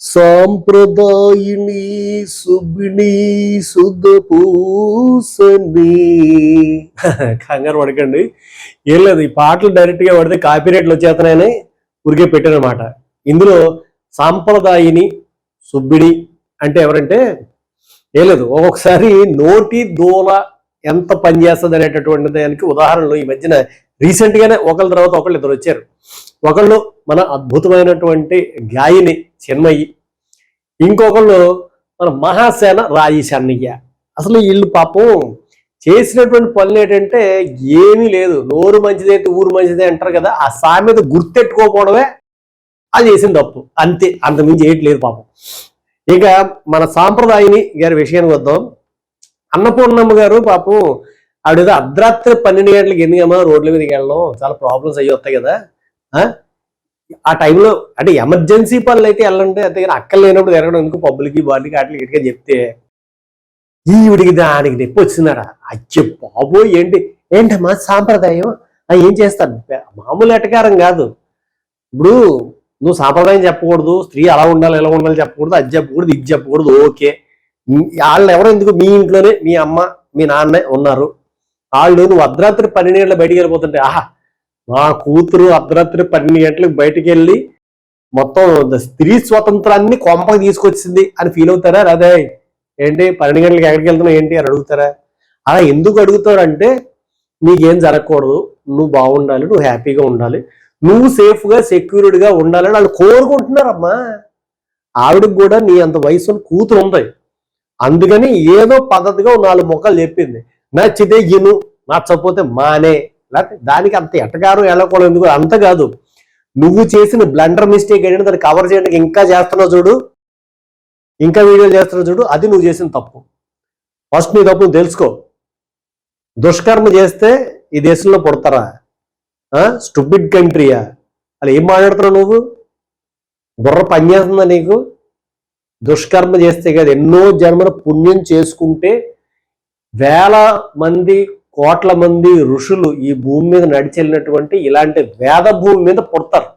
సాంప్రదాయిని సుబిని శుద్ధ పూసని కంగారు పడకండి. ఏం లేదు ఈ పాటలు డైరెక్ట్గా పడితే కాపీరేట్లు వచ్చేస్తున్నాయని ఉరికే పెట్టారనమాట ఇందులో సాంప్రదాయిని సుబ్బిడి అంటే ఎవరంటే ఏం లేదు ఒక్కొక్కసారి నోటి దూల ఎంత పనిచేస్తుంది అనేటటువంటి దానికి ఉదాహరణలు ఈ మధ్యన రీసెంట్గానే ఒకళ్ళ తర్వాత ఒకళ్ళు ఇద్దరు వచ్చారు. ఒకళ్ళు మన అద్భుతమైనటువంటి గాయని చిన్మయి. ఇంకొకళ్ళు మన మహాసేన రాయి అన్నయ్య అసలు వీళ్ళు పాపం చేసినటువంటి పనులు ఏంటంటే ఏమీ లేదు. నోరు మంచిదైతే ఊరు మంచిదే అంటారు కదా. ఆ సామెత గుర్తెట్టుకోకపోవడమే అది చేసిన తప్పు. అంతే. అంతమించి ఏటి లేదు పాపం. ఇక మన సాంప్రదాయని గారి విషయానికి వద్దాం. అన్నపూర్ణమ్మ గారు పాపం ఆవిడ అర్ధరాత్రి పన్నెండు గంటలకు ఎందుకమ్మా రోడ్ల మీదకి వెళ్ళడం? చాలా ప్రాబ్లమ్స్ అయ్యి వస్తాయి కదా. ఆ? టైంలో అంటే ఎమర్జెన్సీ పనులు అయితే వెళ్ళండి అంతే కానీ అక్కలు లేనప్పుడు తిరగడం ఎందుకు? పబ్బులకి బాడీకి అట్లా ఇటుగా చెప్తే ఈవిడికి దానికి నొప్పి వచ్చిందట అచ్చే బాబోయ్ ఏంటి? ఏంటమ్మా సాంప్రదాయం? ఆ, ఏం చేస్తాను మామూలు ఎటకారం కాదు. ఇప్పుడు నువ్వు సాంప్రదాయం చెప్పకూడదు స్త్రీ అలా ఉండాలి ఎలా ఉండాలి చెప్పకూడదు అది చెప్పకూడదు ఇది చెప్పకూడదు ఓకే. వాళ్ళు ఎవరో ఎందుకు మీ ఇంట్లోనే మీ అమ్మ మీ నాన్న ఉన్నారు. వాళ్ళు నువ్వు అర్ధరాత్రి పన్నెండు బయటికి వెళ్ళిపోతుంటే ఆహా మా కూతురు అర్ధరాత్రి పన్నెండు గంటలకు బయటికి వెళ్ళి మొత్తం స్త్రీ స్వతంత్రాన్ని కొంపకి తీసుకొచ్చింది అని ఫీల్ అవుతారా? అదే ఏంటి? పన్నెండు గంటలకు ఎక్కడికి వెళ్తున్నావు ఏంటి? అని అడుగుతారా? అలా ఎందుకు అడుగుతారంటే నీకేం జరగకూడదు. నువ్వు బాగుండాలి నువ్వు హ్యాపీగా ఉండాలి. నువ్వు సేఫ్గా గా ఉండాలని వాళ్ళు కోరుకుంటున్నారమ్మా. ఆవిడకి కూడా నీ అంత వయసు కూతురు ఉంది. అందుకని ఏదో పద్ధతిగా నాలుగు మొక్కలు చెప్పింది నచ్చితే ఇను నచ్చపోతే మానే. లేకపోతే దానికి అంత ఎట్టగారు వెళ్ళకూడదు ఎందుకు? అంత కాదు. నువ్వు చేసిన బ్లండర్ మిస్టేక్ ఏంటంటే దాన్ని కవర్ చేయడానికి ఇంకా చేస్తున్నావు చూడు. ఇంకా వీడియోలు చేస్తున్నావు చూడు. అది నువ్వు చేసిన తప్పు. ఫస్ట్ నీ తప్పు తెలుసుకో. దుష్కర్మ చేస్తే ఈ దేశంలో పుడతారా? స్టూపిడ్ కంట్రీయా అలా ఏం మాట్లాడుతున్నావు నువ్వు? బుర్ర పనిచేస్తుందా నీకు? దుష్కర్మ చేస్తే కదా. ఎన్నో జన్మల పుణ్యం చేసుకుంటే వేల మంది కోట్ల మంది ఋషులు ఈ భూమి మీద నడిచి వెళ్ళినటువంటి ఇలాంటి వేద భూమి మీద పుడతారు.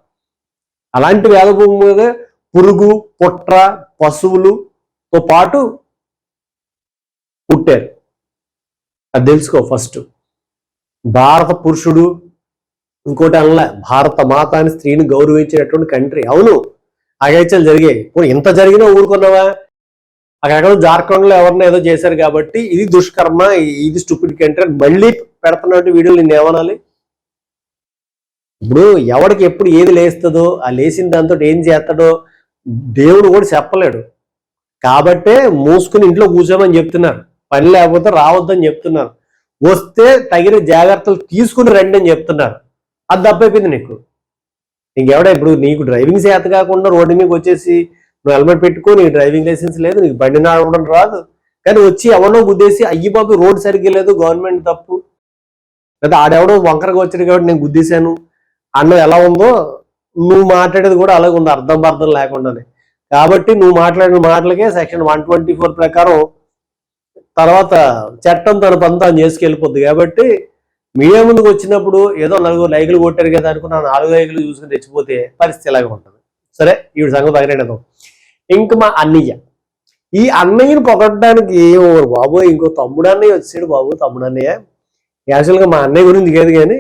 అలాంటి వేద భూమి మీద పురుగు పుట్ర పశువులుతో పాటు పుట్టారు. అది తెలుసుకో ఫస్ట్. భారత పురుషుడు ఇంకోటి అనలే భారత మాత అని స్త్రీని గౌరవించేటటువంటి కంట్రీ. అవును అగైచలు జరిగాయి. పోనీ ఇంత జరిగినా ఊరుకున్నావా? అక్కడెక్కడ జార్ఖండ్లో ఎవరినో ఏదో చేశారు కాబట్టి ఇది దుష్కర్మ ఇది స్టూపిడ్ కంటెంట్ మళ్ళీ పెడుతున్నట్టు వీడియోలు నేను ఏమనాలి? ఇప్పుడు ఎవడికి ఎప్పుడు ఏది లేస్తుందో ఆ లేచిన దాంతో ఏం చేస్తాడో దేవుడు కూడా చెప్పలేడు. కాబట్టే మూసుకుని ఇంట్లో కూర్చోమని చెప్తున్నారు. పని లేకపోతే రావద్దని చెప్తున్నారు. వస్తే తగిన జాగ్రత్తలు తీసుకుని రండి అని చెప్తున్నారు. అది తప్పైపోయింది నీకు. ఇంకెవడ ఇప్పుడు నీకు డ్రైవింగ్ చేత కాకుండా రోడ్డు మీకు వచ్చేసి నువ్వు హెల్మెట్ పెట్టుకో నీకు డ్రైవింగ్ లైసెన్స్ లేదు నీకు బండి నడవడం రాదు. కానీ వచ్చి ఎవరినో గుద్దేసి అయ్యి బాబు రోడ్ సరిగ్గా లేదు గవర్నమెంట్ తప్పు. లేదా ఆడెవడో వంకరగా వచ్చాడు కాబట్టి నేను గుద్దేశాను. అన్నం ఎలా ఉందో నువ్వు మాట్లాడేది కూడా అలాగే ఉంది అర్థం అర్థం లేకుండానే. కాబట్టి నువ్వు మాట్లాడిన మాటలకే సెక్షన్ వన్ ట్వంటీ ఫోర్ ప్రకారం తర్వాత చట్టం తన పని తాను చేసుకెళ్ళిపోద్ది. కాబట్టి మీడియా ముందుకు వచ్చినప్పుడు ఏదో నలుగురు లైకులు కొట్టారు కదా అనుకున్నా నాలుగు లైకులు చూసుకుని తెచ్చిపోతే పరిస్థితి ఇలాగే ఉంటుంది. సరే ఈ సంగతి తగినట్టు ఇంక మా అన్నయ్య. ఈ అన్నయ్యని పొగడడానికి ఓరు బాబు ఇంకో తమ్ముడు అన్నయ్య వచ్చాడు బాబు తమ్ముడు అన్నయ్య. యాక్చువల్గా మా అన్నయ్య గురించి కాదు కానీ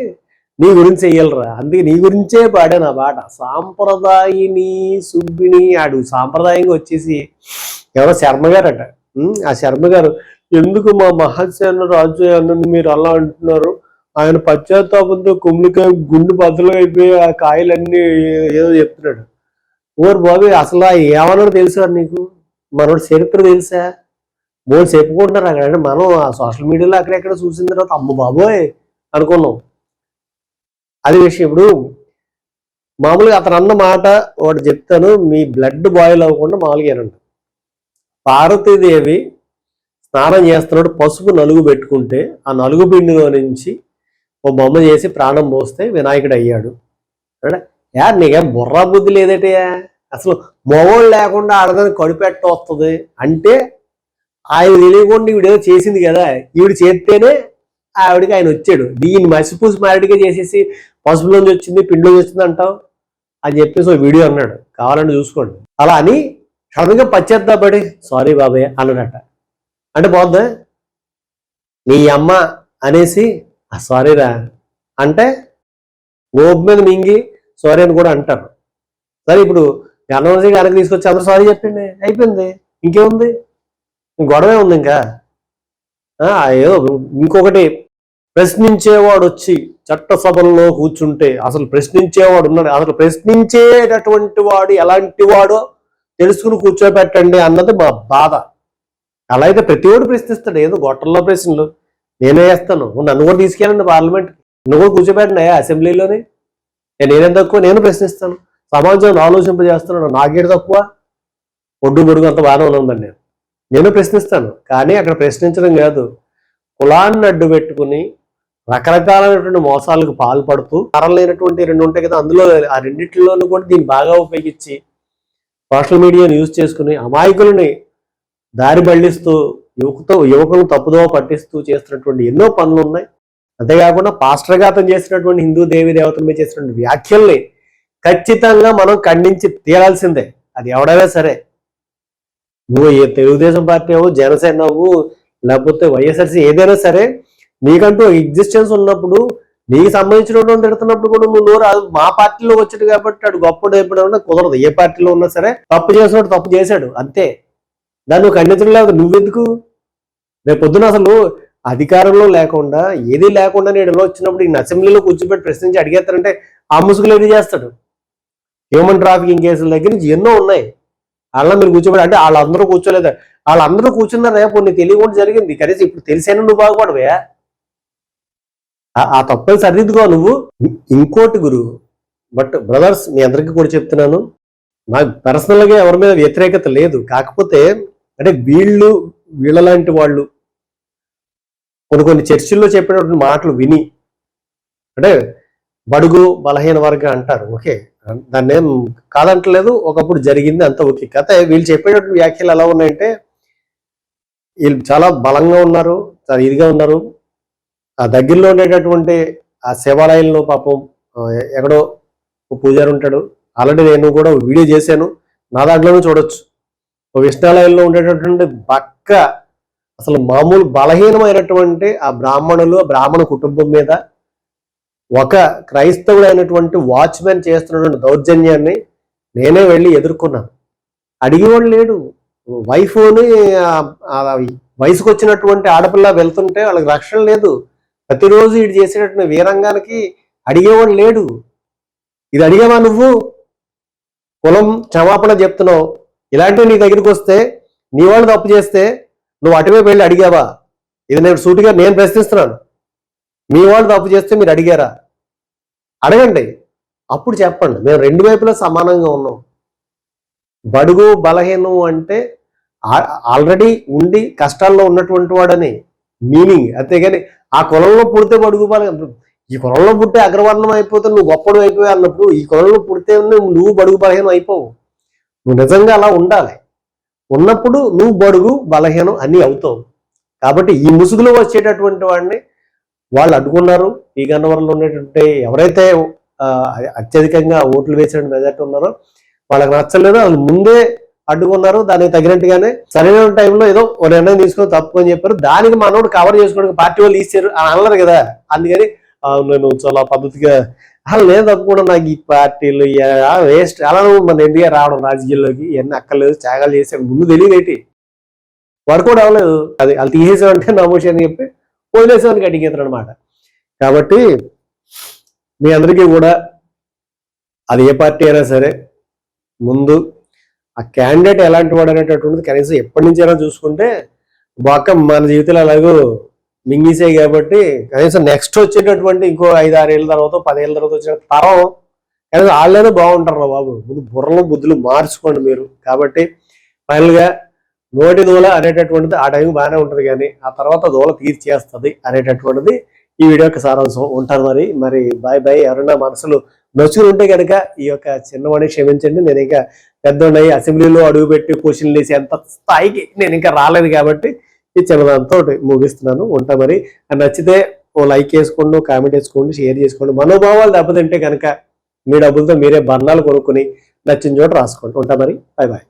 నీ గురించి చెయ్యాలరా. అందుకే నీ గురించే పాడాను ఆ పాట సాంప్రదాయిని సుబ్బిని ఆడు సాంప్రదాయంగా వచ్చేసి ఎవరో శర్మ గారట. ఆ శర్మ గారు ఎందుకు మా మహాసేన రాజు అన్నని మీరు అలా అంటున్నారు? ఆయన పశ్చాత్తాపంతో కుమ్మిడికాయ గుండు బద్దలు అయిపోయి ఆ కాయలన్నీ ఏదో చెప్తున్నాడు. ఓరు బాబు అసలు ఆ ఏమన్నాడు తెలుసా నీకు? మనోడు చరిత్ర తెలుసా? మూడు చెప్పుకుంటున్నారు అక్కడ. అంటే మనం ఆ సోషల్ మీడియాలో అక్కడెక్కడ చూసిన తర్వాత అమ్మ బాబోయ్ అనుకున్నాం. అది విషయం ఇప్పుడు మామూలుగా అతను అన్న మాట ఒకటి చెప్తాను మీ బ్లడ్ బాయిల్ అవ్వకుండా మామూలుగా ఏనండి పార్వతీదేవి స్నానం చేస్తున్నాడు పసుపు నలుగు పెట్టుకుంటే ఆ నలుగు పిండిలో నుంచి ఓ బొమ్మ చేసి ప్రాణం పోస్తే వినాయకుడు అయ్యాడు. అంటే యా నీకేం బుర్ర బుద్ధి లేదటయా అసలు మొగోళ్ళు లేకుండా ఆడదానికి కడుపెట్ట వస్తుంది అంటే ఆయన తెలియకుండా ఈవిడేదో చేసింది కదా. ఈవిడ చేస్తేనే ఆవిడకి ఆయన వచ్చాడు. దీన్ని మసిపూసి మారడిగా చేసేసి పసుపులోంచి వచ్చింది పిండిలోంచి వచ్చింది అంటావు? అని చెప్పేసి ఒక వీడియో అన్నాడు. కావాలంటే చూసుకోండి. అలా అని సడన్గా పడి సారీ బాబాయ్ అన్నాడట. అంటే బాగుందా నీ అమ్మ అనేసి "ఆ, సారీరా. అంటే ఓపు మీద మింగి సారీ అని కూడా అంటారు. సరే ఇప్పుడు గన్నవసి గారికి తీసుకొచ్చి అందరూ సారీ చెప్పండి. అయిపోయింది. ఇంకేముంది? గొడవే ఉంది ఇంకా. అయ్యో ఏదో ఇంకొకటి ప్రశ్నించేవాడు వచ్చి చట్టసభల్లో కూర్చుంటే అసలు ప్రశ్నించేవాడు ఉన్నాడు. అసలు ప్రశ్నించేటటువంటి వాడు ఎలాంటి వాడో తెలుసుకుని కూర్చోబెట్టండి అన్నది మా బాధ. అలా అయితే ప్రతి ఒడు ప్రశ్నిస్తాడు. ఏదో గొట్టల్లో ప్రశ్నలు. నేనే వేస్తాను. నన్ను కూడా తీసుకెళ్ళండి పార్లమెంట్ నువ్వు కూడా కూర్చోబెట్టండి అసెంబ్లీలోని. నేను నేనేం తక్కువ? నేను ప్రశ్నిస్తాను. సమాజం ఆలోచింపజేస్తున్నాను నాకేడు తక్కువ? ఒడ్డు గొడుగు అంత బాగానే ఉందండి నేను. నేను ప్రశ్నిస్తాను. కానీ అక్కడ ప్రశ్నించడం కాదు. కులాన్ని అడ్డు పెట్టుకుని రకరకాలైనటువంటి మోసాలకు పాల్పడుతూ తరం లేనటువంటి రెండు ఉంటాయి కదా అందులో ఆ రెండిట్లోనూ కూడా దీన్ని బాగా ఉపయోగించి సోషల్ మీడియాను యూజ్ చేసుకుని అమాయకులని దారి బళ్ళిస్తూ యువకుతో యువకులను తప్పుదోవ పట్టిస్తూ చేస్తున్నటువంటి ఎన్నో పనులు ఉన్నాయి. అంతేకాకుండా పాస్టర్ఘాతం చేసినటువంటి హిందూ దేవి దేవతల మీద చేసినటువంటి వ్యాఖ్యల్ని ఖచ్చితంగా మనం ఖండించి తీరాల్సిందే. అది ఎవడైనా సరే. నువ్వు ఏ తెలుగుదేశం పార్టీ అవ్వు జనసేన అవ్వు లేకపోతే వైఎస్ఆర్సీ ఏదైనా సరే నీకంటూ ఎగ్జిస్టెన్స్ ఉన్నప్పుడు నీకు సంబంధించినటువంటి తిడుతున్నప్పుడు కూడా నువ్వు నోరు మా పార్టీలో వచ్చాడు కాబట్టి అటు గొప్పడు ఎప్పుడైనా కుదరదు. ఏ పార్టీలో ఉన్నా సరే తప్పు చేసినట్టు తప్పు చేశాడు. అంతే. దాన్ని నువ్వు ఖండించడం లేదు. నువ్వెందుకు? రేపు పొద్దున అసలు అధికారంలో లేకుండా ఏది లేకుండా నేను ఎలా వచ్చినప్పుడు ఈయన అసెంబ్లీలో కూర్చోబెట్టి ప్రశ్నించి అడిగేస్తారంటే ఆ ముసుగులు ఏది చేస్తాడు? హ్యూమన్ ట్రాఫికింగ్ కేసుల దగ్గర నుంచి ఎన్నో ఉన్నాయి. అలా మీరు కూర్చోబెట్టి అంటే వాళ్ళందరూ కూర్చోలేదు. వాళ్ళందరూ కూర్చున్నారా కొన్ని తెలియకుండా జరిగింది. కనీసం ఇప్పుడు తెలిసైనా నువ్వు బాగుపడవే? ఆ- తప్పులు సరిదిద్దుకో నువ్వు. ఇంకోటి గురువు బట్ బ్రదర్స్ మీ అందరికీ కూడా చెప్తున్నాను. నాకు పర్సనల్గా ఎవరి మీద వ్యతిరేకత లేదు. కాకపోతే అంటే వీళ్ళు వీళ్ళలాంటి వాళ్ళు కొన్ని కొన్ని చర్చిల్లో చెప్పినటువంటి మాటలు విని అంటే బడుగు బలహీన వర్గం అంటారు ఓకే. దాన్ని ఏం కాదంటలేదు ఒకప్పుడు జరిగింది అంత ఓకే. కథ వీళ్ళు చెప్పేటటువంటి వ్యాఖ్యలు ఎలా ఉన్నాయంటే వీళ్ళు చాలా బలంగా ఉన్నారు చాలా ఇదిగా ఉన్నారు. ఆ దగ్గరలో ఉండేటటువంటి ఆ శివాలయంలో పాపం ఎక్కడో ఒక పూజారి ఉంటాడు. ఆల్రెడీ నేను కూడా వీడియో చేశాను. నా దాంట్లోనూ చూడొచ్చు. ఒక విష్ణాలయంలో ఉండేటటువంటి బక్క అసలు మామూలు బలహీనమైనటువంటి ఆ బ్రాహ్మణులు ఆ బ్రాహ్మణ కుటుంబం మీద ఒక క్రైస్తవుడైనటువంటి వాచ్మెన్ చేస్తున్నటువంటి దౌర్జన్యాన్ని నేనే వెళ్ళి ఎదుర్కొన్నాను. అడిగేవాడు లేడు. వైఫ్ని వయసుకు వచ్చినటువంటి ఆడపిల్ల వెళ్తుంటే వాళ్ళకి రక్షణ లేదు. ప్రతిరోజు ఇది చేసేటటువంటి వీరంగానికి అడిగేవాడు లేడు. ఇది అడిగావా నువ్వు? కులం క్షమాపణ చెప్తున్నావు. ఇలాంటివి నీ దగ్గరికి వస్తే నీ వాళ్ళు తప్పు చేస్తే నువ్వు అటువైపు వెళ్ళి అడిగావా? ఇది నేను సూటిగా నేను ప్రశ్నిస్తున్నాను. మీ వాళ్ళు తప్పు చేస్తే మీరు అడిగారా? అడగండి. అప్పుడు చెప్పండి. మేము రెండు వైపులా సమానంగా ఉన్నాం. బడుగు బలహీనం అంటే ఆల్రెడీ ఉండి కష్టాల్లో ఉన్నటువంటి వాడని మీనింగ్ అంతేగాని ఆ కులంలో పుడితే బడుగు బలహీనం. ఈ కులంలో పుట్టే అగ్రవర్ణం అయిపోతే నువ్వు గొప్పడు అయిపోయి అన్నప్పుడు ఈ కులంలో పుడితే నువ్వు నువ్వు బడుగు బలహీనం అయిపోవు. నువ్వు నిజంగా అలా ఉండాలి. ఉన్నప్పుడు నువ్వు బడుగు బలహీనం అన్నీ అవుతావు. కాబట్టి ఈ ముసుగులో వచ్చేటటువంటి వాడిని వాళ్ళు అడ్డుకున్నారు. ఈ గన్నవరంలో ఉండేటువంటి ఎవరైతే అత్యధికంగా ఓట్లు వేసిన మెజార్టీ ఉన్నారో వాళ్ళకి నచ్చలేదు. వాళ్ళు ముందే అడ్డుకున్నారు. దానికి తగినట్టుగానే సరైన టైంలో ఏదో ఓ నిర్ణయం తీసుకొని తప్పు అని చెప్పారు. దానికి మనోడు కవర్ చేసుకోవడానికి పార్టీ వాళ్ళు ఇచ్చారు అని అనలేరు కదా. అందుకని నేను చాలా పద్ధతిగా అసలు నేను తప్పకుండా నాకు ఈ పార్టీలు వేస్ట్. అలా మన ఇండియా రావడం రాజకీయాల్లోకి ఇవన్నీ అక్కర్లేదు త్యాగాలు చేశాడు. ముందు తెలియదు ఏంటి? వర్కౌట్ అవ్వలేదు అది వాళ్ళు తీసేసామంటే నమోషి అని చెప్పి వదిలేసామని అడిగేతారు అనమాట కాబట్టి మీ అందరికీ కూడా అది ఏ పార్టీ అయినా సరే ముందు ఆ క్యాండిడేట్ ఎలాంటి వాడు అనేటటువంటిది కనీసం ఎప్పటి నుంచైనా చూసుకుంటే బాక మన జీవితంలో అలాగూ మింగిసే కాబట్టి కనీసం నెక్స్ట్ వచ్చేటటువంటి ఇంకో ఐదు ఆరు ఏళ్ళ తర్వాత పదేళ్ళ తర్వాత వచ్చిన తరం కనీసం వాళ్ళేదో బాగుంటారు బాబు. ముందు బుర్రలు బుద్ధులు మార్చుకోండి మీరు. కాబట్టి ఫైనల్గా నోటి దూల అనేటటువంటిది ఆ టైం బాగానే ఉంటుంది కానీ ఆ తర్వాత దూల తీర్చేస్తుంది అనేటటువంటిది ఈ వీడియో యొక్క సారాంశం ఉంటారు మరి. మరి బాయ్ బాయ్ ఎవరైనా మనసులు నచ్చులు ఉంటే కనుక ఈ యొక్క చిన్నవాడిని క్షమించండి. నేను ఇంకా పెద్దోడయి అసెంబ్లీలో అడుగుపెట్టి క్వశ్చన్లు వేసి అంత స్థాయికి నేను ఇంకా రాలేదు కాబట్టి ఈ చిన్నదాంతో ముగిస్తున్నాను. ఉంటా మరి. నచ్చితే ఓ లైక్ చేసుకోండి కామెంట్ వేసుకోండి షేర్ చేసుకోండి. మనోభావాలు దెబ్బతింటే కనుక మీ డబ్బులతో మీరే బర్ణాలు కొనుక్కుని నచ్చిన చోట రాసుకోండి. ఉంటా మరి. Bye bye